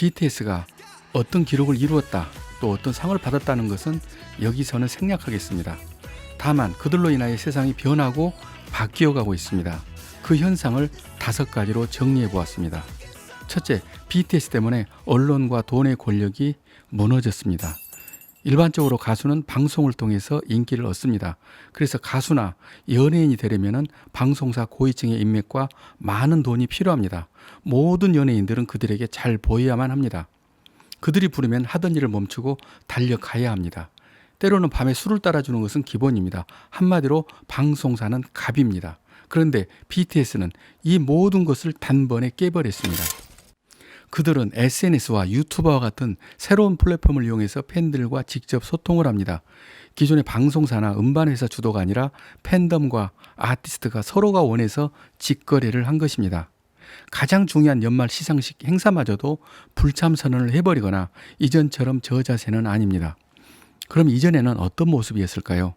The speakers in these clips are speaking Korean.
BTS가 어떤 기록을 이루었다 또 어떤 상을 받았다는 것은 여기서는 생략하겠습니다. 다만 그들로 인하여 세상이 변하고 바뀌어 가고 있습니다. 그 현상을 다섯 가지로 정리해 보았습니다. 첫째, BTS 때문에 언론과 돈의 권력이 무너졌습니다. 일반적으로 가수는 방송을 통해서 인기를 얻습니다. 그래서 가수나 연예인이 되려면 방송사 고위층의 인맥과 많은 돈이 필요합니다. 모든 연예인들은 그들에게 잘 보여야만 합니다. 그들이 부르면 하던 일을 멈추고 달려가야 합니다. 때로는 밤에 술을 따라주는 것은 기본입니다. 한마디로 방송사는 갑입니다. 그런데 BTS는 이 모든 것을 단번에 깨버렸습니다. 그들은 SNS와 유튜버와 같은 새로운 플랫폼을 이용해서 팬들과 직접 소통을 합니다. 기존의 방송사나 음반회사 주도가 아니라 팬덤과 아티스트가 서로가 원해서 직거래를 한 것입니다. 가장 중요한 연말 시상식 행사마저도 불참 선언을 해버리거나 이전처럼 저 자세는 아닙니다. 그럼 이전에는 어떤 모습이었을까요?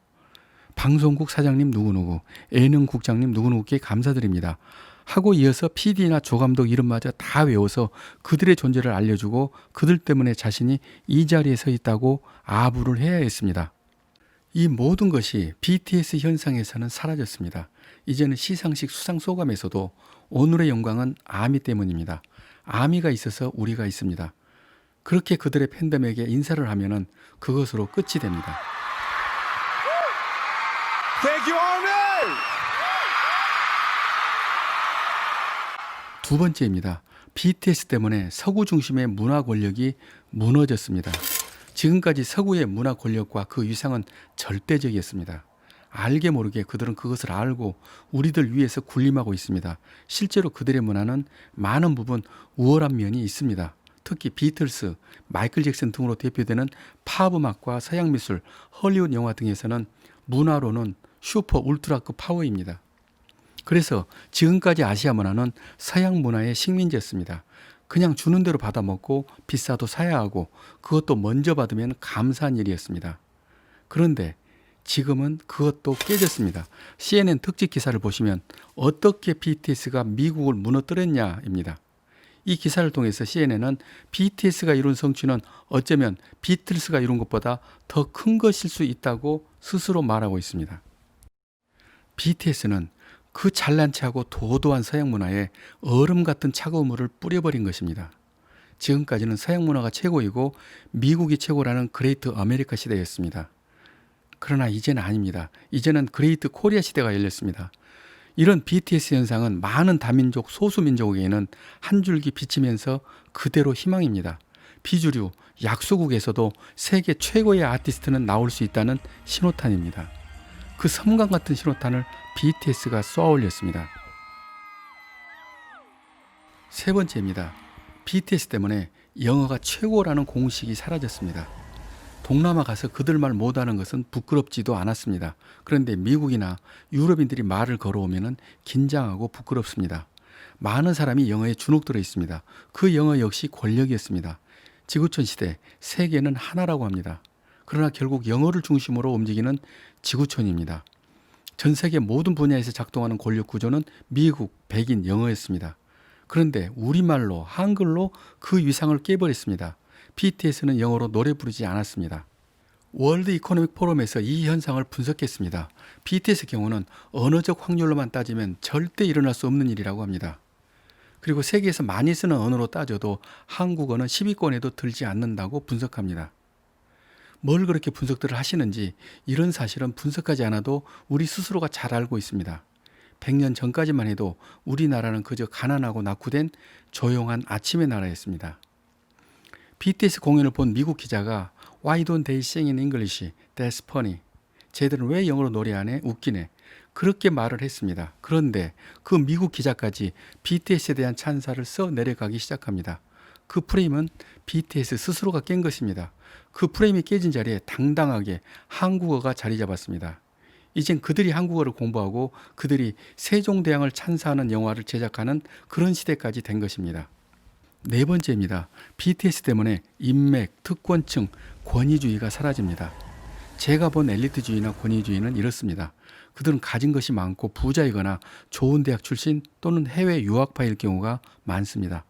방송국 사장님 누구누구, 예능 국장님 누구누구께 감사드립니다. 하고 이어서 PD나 조감독 이름마저 다 외워서 그들의 존재를 알려주고 그들 때문에 자신이 이 자리에 서 있다고 아부를 해야 했습니다. 이 모든 것이 BTS 현상에서는 사라졌습니다. 이제는 시상식 수상 소감에서도 오늘의 영광은 아미 때문입니다. 아미가 있어서 우리가 있습니다. 그렇게 그들의 팬덤에게 인사를 하면은 그것으로 끝이 됩니다. 두 번째입니다. BTS 때문에 서구 중심의 문화 권력이 무너졌습니다. 지금까지 서구의 문화 권력과 그 위상은 절대적이었습니다. 알게 모르게 그들은 그것을 알고 우리들 위해서 군림하고 있습니다. 실제로 그들의 문화는 많은 부분 우월한 면이 있습니다. 특히 비틀스, 마이클 잭슨 등으로 대표되는 팝 음악과 서양 미술, 헐리우드 영화 등에서는 문화로는 슈퍼 울트라급 파워입니다. 그래서 지금까지 아시아 문화는 서양 문화의 식민지였습니다. 그냥 주는 대로 받아 먹고 비싸도 사야 하고 그것도 먼저 받으면 감사한 일이었습니다. 그런데 지금은 그것도 깨졌습니다. CNN 특집 기사를 보시면 어떻게 BTS가 미국을 무너뜨렸냐입니다. 이 기사를 통해서 CNN은 BTS가 이룬 성취는 어쩌면 비틀스가 이룬 것보다 더 큰 것일 수 있다고 스스로 말하고 있습니다. BTS는 그 잘난 체하고 도도한 서양 문화에 얼음 같은 차가운 물을 뿌려버린 것입니다. 지금까지는 서양 문화가 최고이고 미국이 최고라는 그레이트 아메리카 시대였습니다. 그러나 이제는 아닙니다. 이제는 그레이트 코리아 시대가 열렸습니다. 이런 BTS 현상은 많은 다민족 소수민족에게는 한 줄기 비치면서 그대로 희망입니다. 비주류, 약소국에서도 세계 최고의 아티스트는 나올 수 있다는 신호탄입니다. 그 섬광 같은 신호탄을 BTS가 쏘아 올렸습니다. 세 번째입니다. BTS 때문에 영어가 최고라는 공식이 사라졌습니다. 동남아 가서 그들 말 못하는 것은 부끄럽지도 않았습니다. 그런데 미국이나 유럽인들이 말을 걸어오면 긴장하고 부끄럽습니다. 많은 사람이 영어에 주눅들어 있습니다. 그 영어 역시 권력이었습니다. 지구촌 시대 세계는 하나라고 합니다. 그러나 결국 영어를 중심으로 움직이는 지구촌입니다. 전 세계 모든 분야에서 작동하는 권력 구조는 미국, 백인, 영어였습니다. 그런데 우리말로 한글로 그 위상을 깨버렸습니다. BTS는 영어로 노래 부르지 않았습니다. 월드 이코노믹 포럼에서 이 현상을 분석했습니다. BTS 경우는 언어적 확률로만 따지면 절대 일어날 수 없는 일이라고 합니다. 그리고 세계에서 많이 쓰는 언어로 따져도 한국어는 10위권에도 들지 않는다고 분석합니다. 뭘 그렇게 분석들을 하시는지 이런 사실은 분석하지 않아도 우리 스스로가 잘 알고 있습니다. 100년 전까지만 해도 우리나라는 그저 가난하고 낙후된 조용한 아침의 나라였습니다. BTS 공연을 본 미국 기자가 Why don't they sing in English? That's funny. 쟤들은 왜 영어로 노래 안 해? 웃기네. 그렇게 말을 했습니다. 그런데 그 미국 기자까지 BTS에 대한 찬사를 써 내려가기 시작합니다. 그 프레임은 BTS 스스로가 깬 것입니다. 그 프레임이 깨진 자리에 당당하게 한국어가 자리 잡았습니다. 이젠 그들이 한국어를 공부하고 그들이 세종대왕을 찬사하는 영화를 제작하는 그런 시대까지 된 것입니다. 네 번째입니다. BTS 때문에 인맥, 특권층, 권위주의가 사라집니다. 제가 본 엘리트주의나 권위주의는 이렇습니다. 그들은 가진 것이 많고 부자이거나 좋은 대학 출신 또는 해외 유학파일 경우가 많습니다.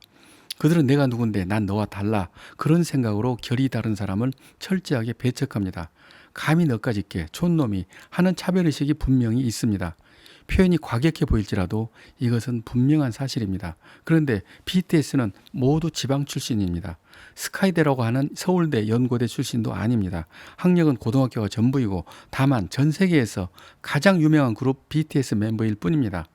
그들은 내가 누군데 난 너와 달라 그런 생각으로 결이 다른 사람을 철저하게 배척합니다. 감히 너까지 있게 촌놈이 하는 차별의식이 분명히 있습니다. 표현이 과격해 보일지라도 이것은 분명한 사실입니다. 그런데 BTS는 모두 지방 출신입니다. 스카이대라고 하는 서울대 연고대 출신도 아닙니다. 학력은 고등학교가 전부이고 다만 전 세계에서 가장 유명한 그룹 BTS 멤버일 뿐입니다.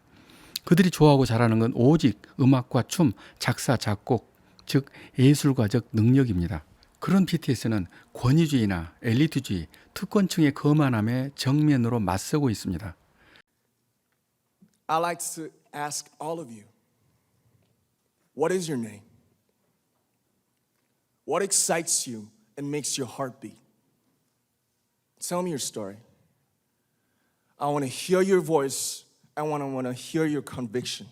그들이 좋아하고 잘하는 건 오직 음악과 춤, 작사, 작곡, 즉 예술가적 능력입니다. 그런 BTS는 권위주의나 엘리트주의, 특권층의 거만함에 정면으로 맞서고 있습니다. I'd like to ask all of you what is your name? What excites you and makes your heart beat? Tell me your story. I want to hear your voice. I want to want to hear your conviction.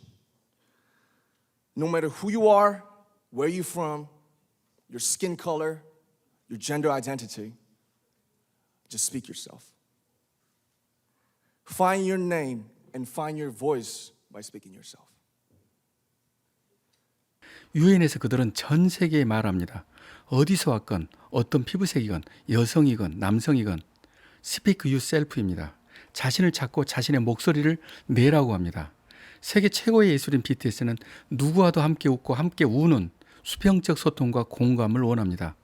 No matter who you are, where you're from, your skin color, your gender identity, just speak yourself. Find your name and find your voice by speaking yourself. 유엔에서 그들은 전 세계에 말합니다. 어디서 왔건 어떤 피부색이건 여성이건 남성이건 스피크 유 셀프입니다. 자신을 찾고 자신의 목소리를 내라고 합니다. 세계 최고의 예술인 BTS는 누구와도 함께 웃고 함께 우는 수평적 소통과 공감을 원합니다.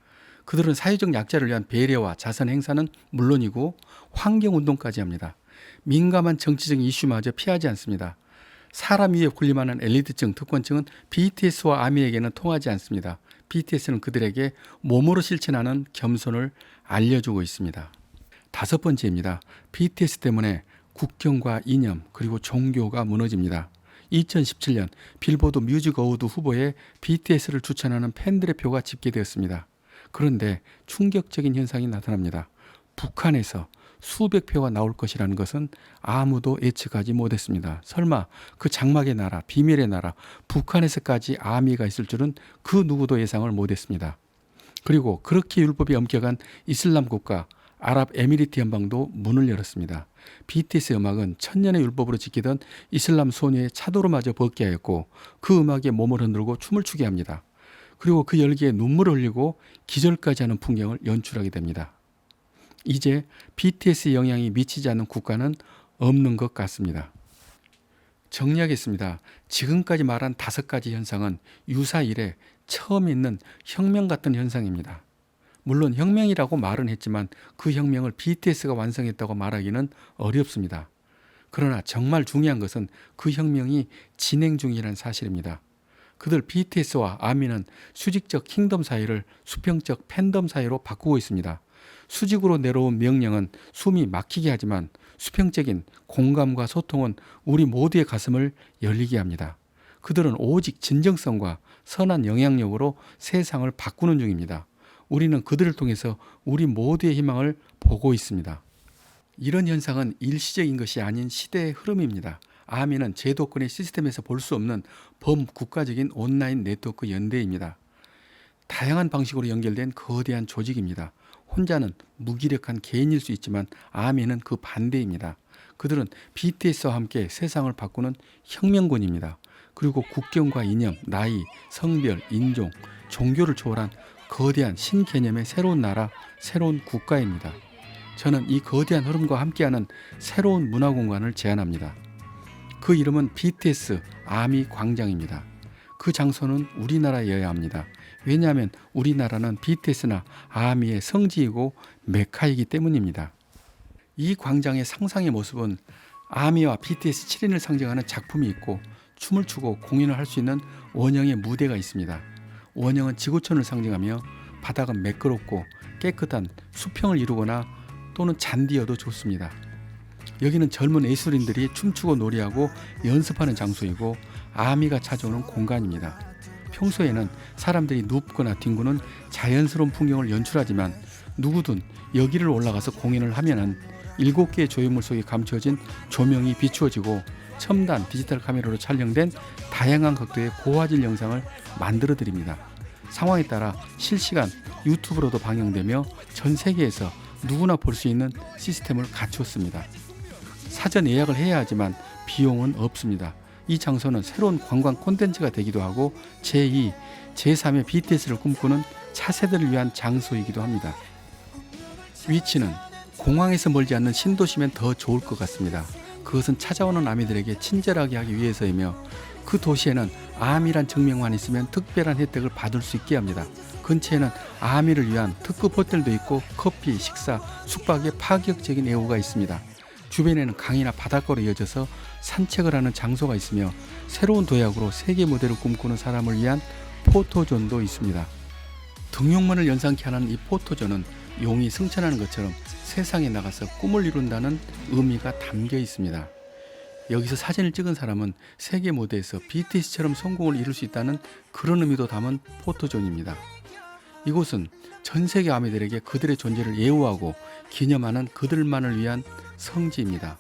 그들은 사회적 약자를 위한 배려와 자선 행사는 물론이고 환경 운동까지 합니다. 민감한 정치적 이슈마저 피하지 않습니다. 사람 위에 군림하는 엘리트층, 특권층은 BTS와 아미에게는 통하지 않습니다. BTS는 그들에게 몸으로 실천하는 겸손을 알려주고 있습니다. 다섯 번째입니다. BTS 때문에 국경과 이념 그리고 종교가 무너집니다. 2017년 빌보드 뮤직 어워드 후보에 BTS를 추천하는 팬들의 표가 집계되었습니다. 그런데 충격적인 현상이 나타납니다. 북한에서 수백 표가 나올 것이라는 것은 아무도 예측하지 못했습니다. 설마 그 장막의 나라, 비밀의 나라, 북한에서까지 아미가 있을 줄은 그 누구도 예상을 못했습니다. 그리고 그렇게 율법이 엄격한 이슬람 국가 아랍에미리트 연방도 문을 열었습니다. BTS 음악은 천년의 율법으로 지키던 이슬람 소녀의 차도로마저 벗게 하였고 그 음악에 몸을 흔들고 춤을 추게 합니다. 그리고 그 열기에 눈물을 흘리고 기절까지 하는 풍경을 연출하게 됩니다. 이제 BTS 영향이 미치지 않는 국가는 없는 것 같습니다. 정리하겠습니다. 지금까지 말한 다섯 가지 현상은 유사 이래 처음 있는 혁명 같은 현상입니다. 물론 혁명이라고 말은 했지만 그 혁명을 BTS가 완성했다고 말하기는 어렵습니다. 그러나 정말 중요한 것은 그 혁명이 진행 중이라는 사실입니다. 그들 BTS와 아미는 수직적 킹덤 사이를 수평적 팬덤 사이로 바꾸고 있습니다. 수직으로 내려온 명령은 숨이 막히게 하지만 수평적인 공감과 소통은 우리 모두의 가슴을 열리게 합니다. 그들은 오직 진정성과 선한 영향력으로 세상을 바꾸는 중입니다. 우리는 그들을 통해서 우리 모두의 희망을 보고 있습니다. 이런 현상은 일시적인 것이 아닌 시대의 흐름입니다. 아미는 제도권의 시스템에서 볼 수 없는 범국가적인 온라인 네트워크 연대입니다. 다양한 방식으로 연결된 거대한 조직입니다. 혼자는 무기력한 개인일 수 있지만 아미는 그 반대입니다. 그들은 BTS와 함께 세상을 바꾸는 혁명군입니다. 그리고 국경과 이념, 나이, 성별, 인종, 종교를 초월한 거대한 신개념의 새로운 나라, 새로운 국가입니다. 저는 이 거대한 흐름과 함께하는 새로운 문화 공간을 제안합니다. 그 이름은 BTS 아미 광장입니다. 그 장소는 우리나라여야 합니다. 왜냐하면 우리나라는 BTS나 아미의 성지이고 메카이기 때문입니다. 이 광장의 상상의 모습은 아미와 BTS 7인을 상징하는 작품이 있고 춤을 추고 공연을 할 수 있는 원형의 무대가 있습니다. 원형은 지구촌을 상징하며 바닥은 매끄럽고 깨끗한 수평을 이루거나 또는 잔디여도 좋습니다. 여기는 젊은 예술인들이 춤추고 놀이하고 연습하는 장소이고 아미가 찾아오는 공간입니다. 평소에는 사람들이 눕거나 뒹구는 자연스러운 풍경을 연출하지만 누구든 여기를 올라가서 공연을 하면은 일곱 개의 조형물 속에 감춰진 조명이 비추어지고 첨단 디지털 카메라로 촬영된 다양한 각도의 고화질 영상을 만들어 드립니다. 상황에 따라 실시간 유튜브로도 방영되며 전 세계에서 누구나 볼 수 있는 시스템을 갖추었습니다. 사전 예약을 해야 하지만 비용은 없습니다. 이 장소는 새로운 관광 콘텐츠가 되기도 하고 제2, 제3의 BTS를 꿈꾸는 차세대를 위한 장소이기도 합니다. 위치는 공항에서 멀지 않는 신도시면 더 좋을 것 같습니다. 그것은 찾아오는 아미들에게 친절하게 하기 위해서이며 그 도시에는 아미란 증명만 있으면 특별한 혜택을 받을 수 있게 합니다. 근처에는 아미를 위한 특급 호텔도 있고 커피, 식사, 숙박에 파격적인 애호가 있습니다. 주변에는 강이나 바닷가로 이어져서 산책을 하는 장소가 있으며 새로운 도약으로 세계 무대를 꿈꾸는 사람을 위한 포토존도 있습니다. 등용문을 연상케 하는 이 포토존은 용이 승천하는 것처럼 세상에 나가서 꿈을 이룬다는 의미가 담겨 있습니다. 여기서 사진을 찍은 사람은 세계 무대에서 BTS처럼 성공을 이룰 수 있다는 그런 의미도 담은 포토존입니다. 이곳은 전 세계 아미들에게 그들의 존재를 예우하고 기념하는 그들만을 위한 성지입니다.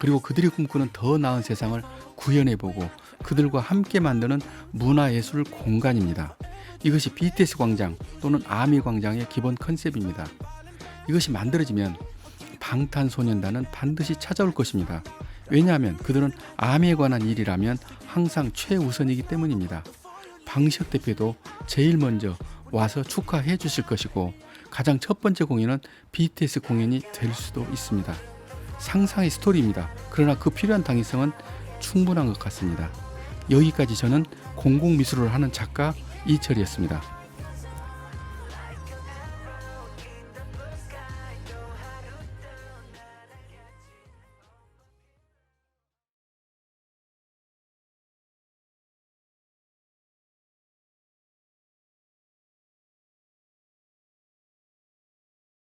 그리고 그들이 꿈꾸는 더 나은 세상을 구현해보고 그들과 함께 만드는 문화예술 공간입니다. 이것이 BTS 광장 또는 아미 광장의 기본 컨셉입니다. 이것이 만들어지면 방탄소년단은 반드시 찾아올 것입니다. 왜냐하면 그들은 아미에 관한 일이라면 항상 최우선이기 때문입니다. 방시혁 대표도 제일 먼저 와서 축하해 주실 것이고 가장 첫 번째 공연은 BTS 공연이 될 수도 있습니다. 상상의 스토리입니다. 그러나 그 필요한 당위성은 충분한 것 같습니다. 여기까지 저는 공공미술을 하는 작가 이철이었습니다.